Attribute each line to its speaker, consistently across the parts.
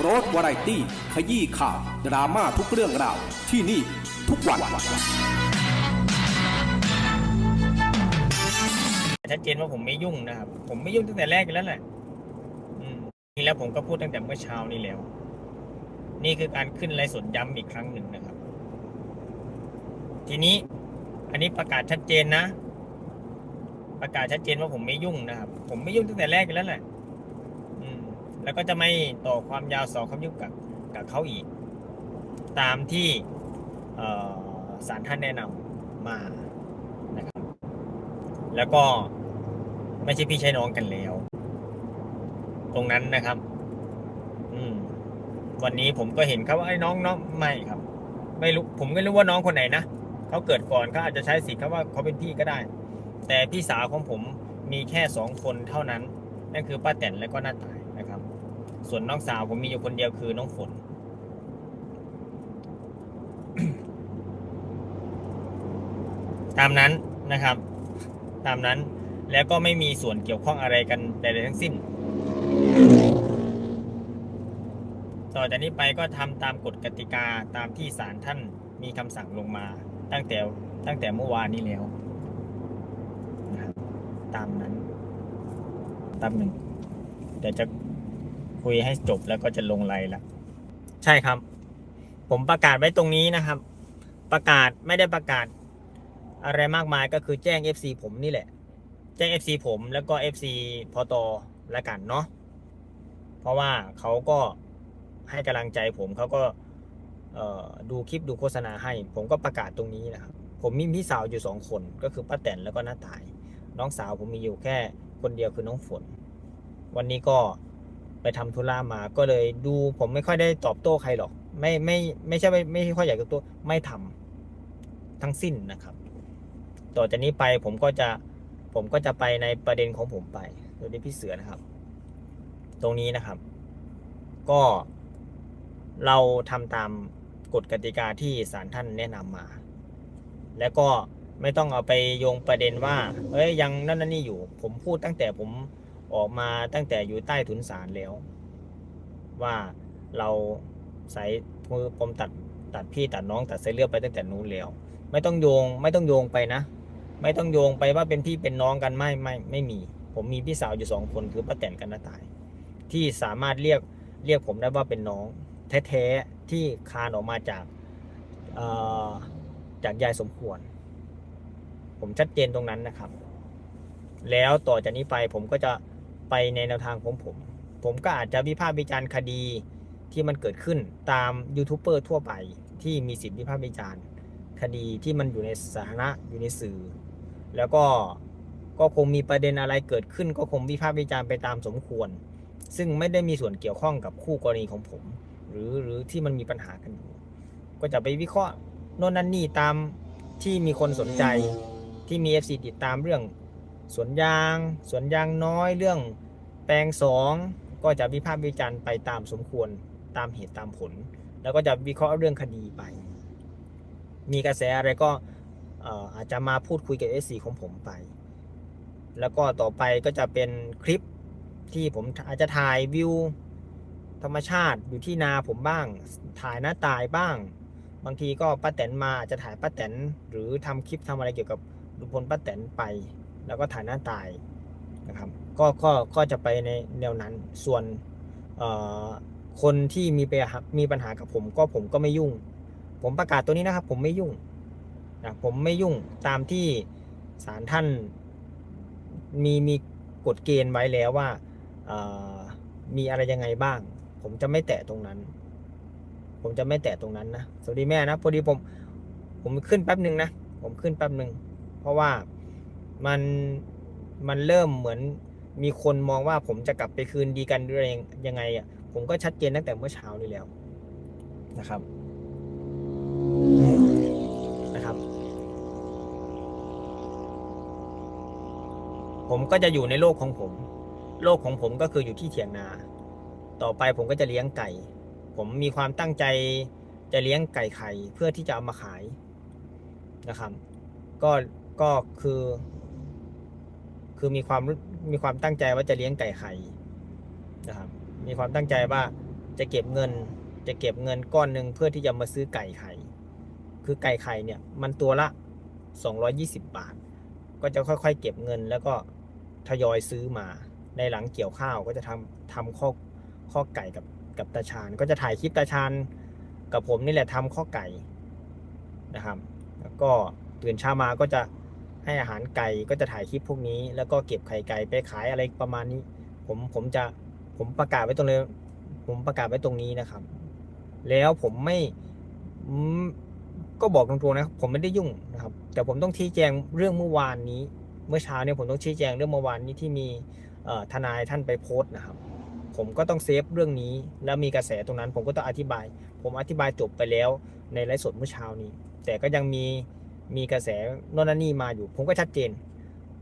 Speaker 1: โรสวาไรตี้ ขยี้ข่าว ดราม่าทุกเรื่องราว ที่นี่ทุกวัน
Speaker 2: ชัดเจนว่าผมไม่ยุ่งนะครับ ผมไม่ยุ่งตั้งแต่แรกอยู่แล้วแหละอืมนี่แล้วผมก็พูดตั้งแต่เมื่อเช้านี้แล้ว นี่คือการขึ้นไลฟ์สดย้ำอีกครั้งหนึ่งนะครับ ทีนี้ อันนี้ประกาศชัดเจนนะ ประกาศชัดเจนว่าผมไม่ยุ่งนะครับ ผมไม่ยุ่งตั้งแต่แรกอยู่แล้วแหละ แล้วก็จะไม่ต่อความยาวสองความยุ่งกับกับเขาอีก ตามที่เอ่อศาลท่านแนะนำมานะครับ แล้วก็ไม่ใช่พี่ใช่น้องกันแล้ว ตรงนั้นนะครับ อืม วันนี้ผมก็เห็นเขาว่าไอ้น้องน้องไม่ครับ ไม่รู้ผมไม่รู้ว่าน้องคนไหนนะเขาเกิดก่อนเขาอาจจะใช้สิทธิ์เขาว่าเขาเป็นพี่ก็ได้ แต่พี่สาวของผมมีแค่สองคนเท่านั้น นั่นคือป้าแตนและก็น้าตายนะครับ ส่วนน้องสาวผมมีอยู่คนเดียวคือน้องฝน ตามนั้นนะครับ ตามนั้นแล้วก็ไม่มีส่วนเกี่ยวข้องอะไรกันใดๆทั้งสิ้น ต่อจากนี้ไปก็ทำตามกฎกติกาตามที่ศาลท่านมีคำสั่งลงมา ตั้งแต่ตั้งแต่เมื่อวานนี้แล้วนะครับตามนั้นตามหนึ่งเดี๋ยวจะ คุยให้จบแล้วก็จะลงไลน์ละใช่ครับ ผมประกาศไว้ตรงนี้นะครับ ประกาศไม่ได้ประกาศ อะไรมากมายก็คือแจ้ง FC ผมนี่แหละ แจ้ง FC ผมแล้วก็ FC พอตอละกันเนาะเพราะว่าเขาก็ให้กำลังใจผมเขาก็ดูคลิปดูโฆษณาให้ ผมก็ประกาศตรงนี้นะครับ ผมมีพี่สาวอยู่สองคนก็คือป้าแตนแล้วก็น้าตาย น้องสาวผมมีอยู่แค่คนเดียวคือน้องฝน วันนี้ก็ ไปทำธุระมาก็เลยดูผมไม่ค่อยได้ตอบโต้ใครหรอก ไม่ไม่ไม่ใช่ไม่ไม่ค่อยอยากตอบโต้ไม่ทำทั้งสิ้นนะครับ ต่อจากนี้ไปผมก็จะผมก็จะไปในประเด็นของผมไปโดยที่พี่เสือนะครับ ตรงนี้นะครับ ก็เราทำตามกฎกติกาที่ศาลท่านแนะนำมา แล้วก็ไม่ต้องเอาไปโยงประเด็นว่า เอ้ยยังนั่นนั่นนี่อยู่ ผมพูดตั้งแต่ผม ออกมาตั้งแต่อยู่ใต้ถุนศาลแล้ว ว่าเราใส่คือผมตัดตัดพี่ตัดน้องตัดเส้นเลือดไปตั้งแต่นู้นแล้ว ไม่ต้องโยงไม่ต้องโยงไปนะ ไม่ต้องโยงไปว่าเป็นพี่เป็นน้องกันไม่ไม่ไม่มี ผมมีพี่สาวอยู่สองคนคือป้าแตนกับน้าตาย ที่สามารถเรียกเรียกผมได้ว่าเป็นน้อง แท้ๆที่คานออกมาจากเอ่อจากยายสมควร ผมชัดเจนตรงนั้นนะครับ แล้วต่อจากนี้ไปผมก็จะ ไปในแนวทางของผม ผมก็อาจจะวิพากษ์วิจารณ์คดีที่มันเกิดขึ้นตามยูทูบเบอร์ทั่วไปที่มีสิทธิวิพากษ์วิจารณ์คดีที่มันอยู่ในสาธารณะอยู่ในสื่อ แล้วก็ก็คงมีประเด็นอะไรเกิดขึ้น ก็คงวิพากษ์วิจารณ์ไปตามสมควร ซึ่งไม่ได้มีส่วนเกี่ยวข้องกับคู่กรณีของผม หรือหรือที่มันมีปัญหากันอยู่ก็จะไปวิเคราะห์โน่นนั่นนี่ตามที่มีคนสนใจที่มี FC ติดตามเรื่อง สวนยาง สวนยางน้อยเรื่องแปลงสองก็จะวิพากษ์วิจารณ์ไปตามสมควรตามเหตุตามผล แล้วก็จะวิเคราะห์เรื่องคดีไป มีกระแสอะไรก็อาจจะมาพูดคุยกับ S4 ของผมไป แล้วก็ต่อไปก็จะเป็นคลิปที่ผมอาจจะถ่ายวิวธรรมชาติอยู่ที่นาผมบ้าง ถ่ายหน้าตายบ้าง บางทีก็ป้าแตนมาอาจจะถ่ายป้าแตนหรือทำคลิปทำอะไรเกี่ยวกับลุงพลป้าแตนไป แล้วก็ถ่ายหน้าตายนะครับก็ก็ก็จะไปในแนวนั้นส่วนเอ่อคนที่มีปมีปัญหากับผมก็ผมก็ไม่ยุ่ง ผมประกาศตัวนี้นะครับ ผมไม่ยุ่งนะผมไม่ยุ่งตามที่ศาลท่านมีมีกฎเกณฑ์ไว้แล้วว่าเอ่อมีอะไรยังไงบ้าง ผมจะไม่แตะตรงนั้น ผมจะไม่แตะตรงนั้นนะสวัสดีแม่นะพอดีผมผมขึ้นแป๊บหนึ่งนะผมขึ้นแป๊บหนึ่งเพราะว่า มันมันเริ่มเหมือนมีคนมองว่าผมจะกลับไปคืนดีกันอะไรยังไงอะผมก็ชัดเจนตั้งแต่เมื่อเช้านี้แล้วนะครับนะครับ ผมก็จะอยู่ในโลกของผม โลกของผมก็คืออยู่ที่เถียงนา ต่อไปผมก็จะเลี้ยงไก่ ผมมีความตั้งใจจะเลี้ยงไก่ไข่เพื่อที่จะเอามาขายนะครับ ก็ก็คือ คือมีความมีความตั้งใจว่าจะเลี้ยงไก่ไข่นะครับ มีความตั้งใจว่าจะเก็บเงิน จะเก็บเงินก้อนหนึ่งเพื่อที่จะมาซื้อไก่ไข่ คือไก่ไข่เนี่ยมันตัวละ 220 บาท ก็จะค่อยๆ เก็บเงินแล้วก็ทยอยซื้อมา ในหลังเกี่ยวข้าวก็จะทำทำข้อข้อไก่กับกับตาชานก็จะถ่ายคลิปตาชานกับผมนี่แหละทำข้อไก่นะครับ แล้วก็ตื่นเช้ามาก็จะ ให้อาหารไก่ก็จะถ่ายคลิปพวกนี้ แล้วก็เก็บไข่ไก่ไปขายอะไรประมาณนี้ ผมผมจะผมประกาศไว้ตรงเลยผมประกาศไว้ตรงนี้นะครับ แล้วผมไม่ก็บอกตรงๆนะครับผมไม่ได้ยุ่งนะครับ แต่ผมต้องชี้แจงเรื่องเมื่อวานนี้ เมื่อเช้าเนี่ยผมต้องชี้แจงเรื่องเมื่อวานนี้ที่มีทนายท่านไปโพสต์นะครับ ผมก็ต้องเซฟเรื่องนี้ แล้วมีกระแสตรงนั้น ผมก็ต้องอธิบาย ผมอธิบายจบไปแล้วในไลฟ์สดเมื่อเช้านี้ แต่ก็ยังมี มีกระแสโน่นนี่มาอยู่ ผมก็ชัดเจน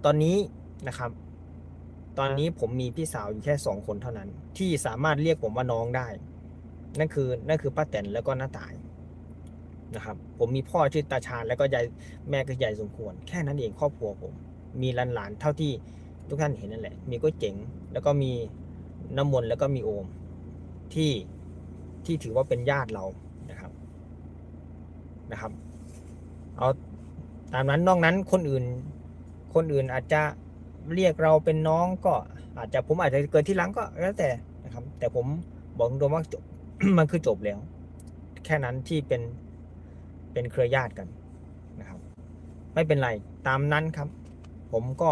Speaker 2: ตอนนี้นะครับ ตอนนี้ผมมีพี่สาวอยู่แค่สองคนเท่านั้น ที่สามารถเรียกผมว่าน้องได้ นั่นคือนั่นคือป้าแตนแล้วก็น้าตายนะครับ ผมมีพ่อชื่อตาชาญแล้วก็ยายแม่ก็ยายสมควร แค่นั้นเองครอบครัวผม มีหลานๆเท่าที่ทุกท่านเห็นนั่นแหละ มีก๋วยเจ๋ง แล้วก็มีน้ำมนต์แล้วก็มีโอมที่ที่ถือว่าเป็นญาติเรานะครับนะครับ เอา ตามนั้นนอกนั้นคนอื่น คนอื่นอาจจะเรียกเราเป็นน้องก็อาจจะผมอาจจะเกิดที่หลังก็แล้วแต่นะครับ แต่ผมบอกตรงว่าจบมันคือจบแล้ว แค่นั้นที่เป็นเป็นเครือญาติกันนะครับ ไม่เป็นไรตามนั้นครับ ผมก็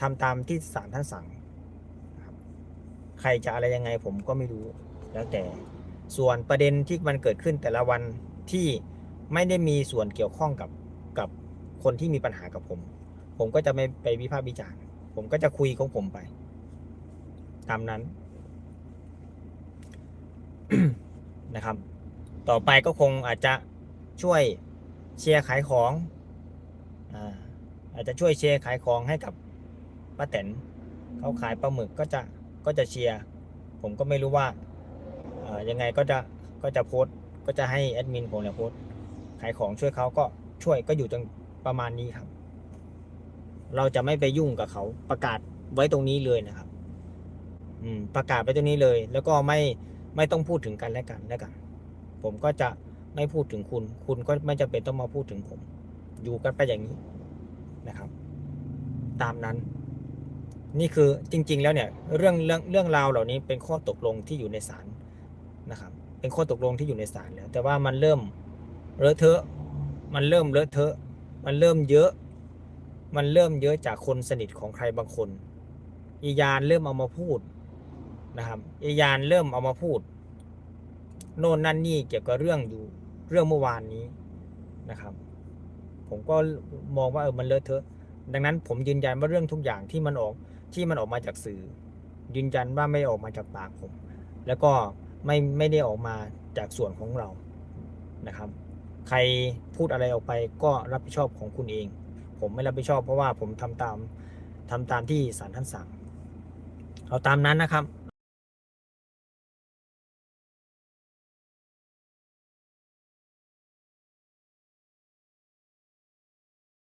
Speaker 2: ทำตามที่ศาลท่านสั่งนะครับ ใครจะอะไรยังไงผมก็ไม่รู้แล้วแต่ส่วนประเด็นที่มันเกิดขึ้นแต่ละวันที่ไม่ได้มีส่วนเกี่ยวข้องกับ กับคนที่มีปัญหากับผม ผมก็จะไม่ไปวิพากษ์วิจารณ์ผมก็จะคุยของผมไป ตามนั้นนะครับ ต่อไปก็คงอาจจะช่วยเชียร์ขายของอาอาจจะช่วยเชียร์ขายของให้กับป้าแตนเขาขายปลาหมึกก็จะก็จะเชียร์ผมก็ไม่รู้ว่ายังไงก็จะก็จะโพสก็จะให้แอดมินผมเนี่ยโพสขายของช่วยเขาก็ ช่วยก็อยู่ตรงประมาณนี้ครับ เราจะไม่ไปยุ่งกับเขาประกาศไว้ตรงนี้เลยนะครับ อืม ประกาศไว้ตรงนี้เลย แล้วก็ไม่ไม่ต้องพูดถึงกันและกันแล้วกัน ผมก็จะไม่พูดถึงคุณ คุณก็ไม่จำเป็นต้องมาพูดถึงผม อยู่กันไปอย่างนี้นะครับ ตามนั้น นี่คือจริง ๆ แล้วเนี่ย เรื่องเรื่องเรื่องราวเหล่านี้เป็นข้อตกลงที่อยู่ในศาลนะครับ เป็นข้อตกลงที่อยู่ในศาลแล้ว แต่ว่ามันเริ่มเลอะเทอะ มันเริ่มเลอะเทอะ มันเริ่มเยอะ มันเริ่มเยอะจากคนสนิทของใครบางคนอียานเริ่มเอามาพูดนะครับอียานเริ่มเอามาพูด โน่นนั่นนี่เกี่ยวกับเรื่องอยู่เรื่องเมื่อวานนี้นะครับ ผมก็มองว่าเออมันเลอะเทอะ ดังนั้นผมยืนยันว่าเรื่องทุกอย่างที่มันออกที่มันออกมาจากสื่อ ยืนยันว่าไม่ออกมาจากปากผม แล้วก็ไม่ไม่ได้ออกมาจากส่วนของเรานะครับ ใครพูดอะไรออกไปก็รับผิดชอบของคุณเอง ผมไม่รับผิดชอบเพราะว่าผมทำตามทำตามที่ศาลท่านสั่ง เอาตามนั้นนะครับ